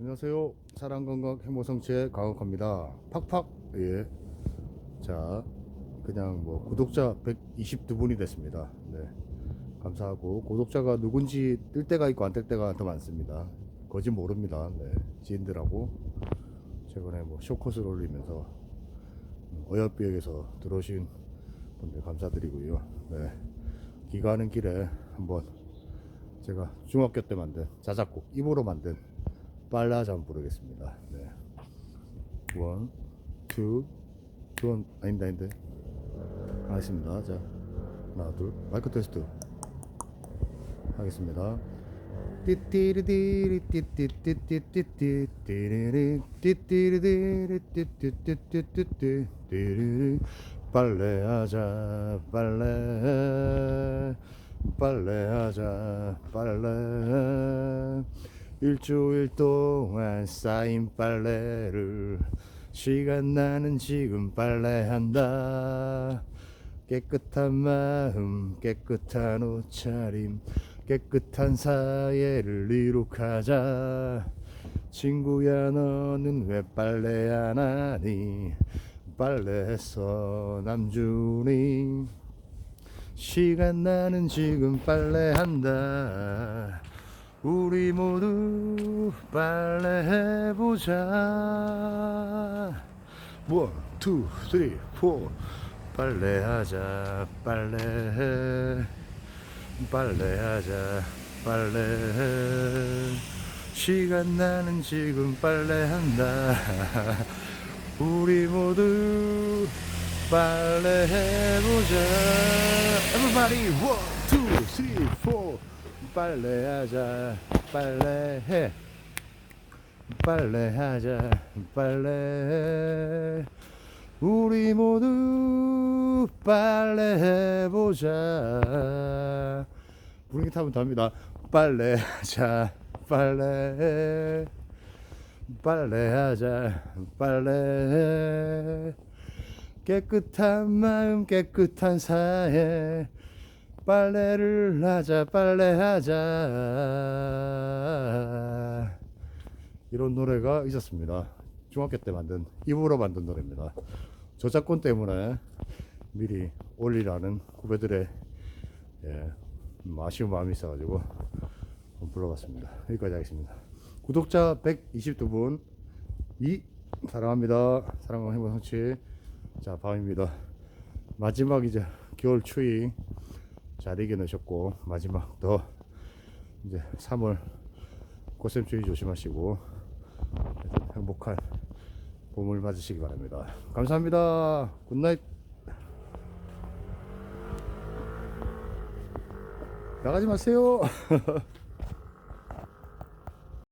안녕하세요. 사랑 건강 행복 성취의 강학입니다. 팍팍 예. 자 그냥 뭐 구독자 122분이 됐습니다. 네. 감사하고 구독자가 누군지 뜰 때가 있고 안 뜰 때가 더 많습니다. 거짓 모릅니다. 네. 지인들하고 최근에 뭐 쇼컷을 올리면서 어여비에게서 들어오신 분들 감사드리고요. 네. 기가하는 길에 한번 제가 중학교 때 만든 자작곡 입으로 만든 빨라자 한번 부르겠습니다. 네. 원, 투, 투원 아닌데 아닌데 하겠습니다. 자 하나 둘 마이크 테스트 하겠습니다. 빨래하자 빨래 빨래하자 빨래 일주일 동안 쌓인 빨래를 시간 나는 지금 빨래한다. 깨끗한 마음 깨끗한 옷차림 깨끗한 사회를 이룩하자. 친구야 너는 왜 빨래 안 하니? 빨래했어 남준이. 시간 나는 지금 빨래한다 우리 모두 빨래 해보자. 원, 투, 쓰리, 포 빨래하자 빨래 빨래하자 빨래 시간 나는 지금 빨래한다. 우리 모두 빨래 해보자. Everybody one, two, three, four 빨래하자 빨래해. 빨래하자 빨래. 우리 모두 빨래해보자. 분위기 타면 답니다. 빨래하자 빨래. 빨래하자 빨래. 깨끗한 마음 깨끗한 사회 빨래를 하자 빨래하자. 이런 노래가 있었습니다. 중학교 때 만든 입으로 만든 노래입니다. 저작권 때문에 미리 올리라는 후배들의 예, 음, 아쉬운 마음이 있어가지고 불러봤습니다. 여기까지 하겠습니다. 구독자 122분. 이 사랑합니다. 사랑과 행복 성취. 자 밤입니다. 마지막 이제 겨울 추위 잘 이겨내셨고 마지막 더 이제 3월 꽃샘추위 조심하시고 행복한 봄을 맞으시기 바랍니다. 감사합니다. 굿나잇. 나가지 마세요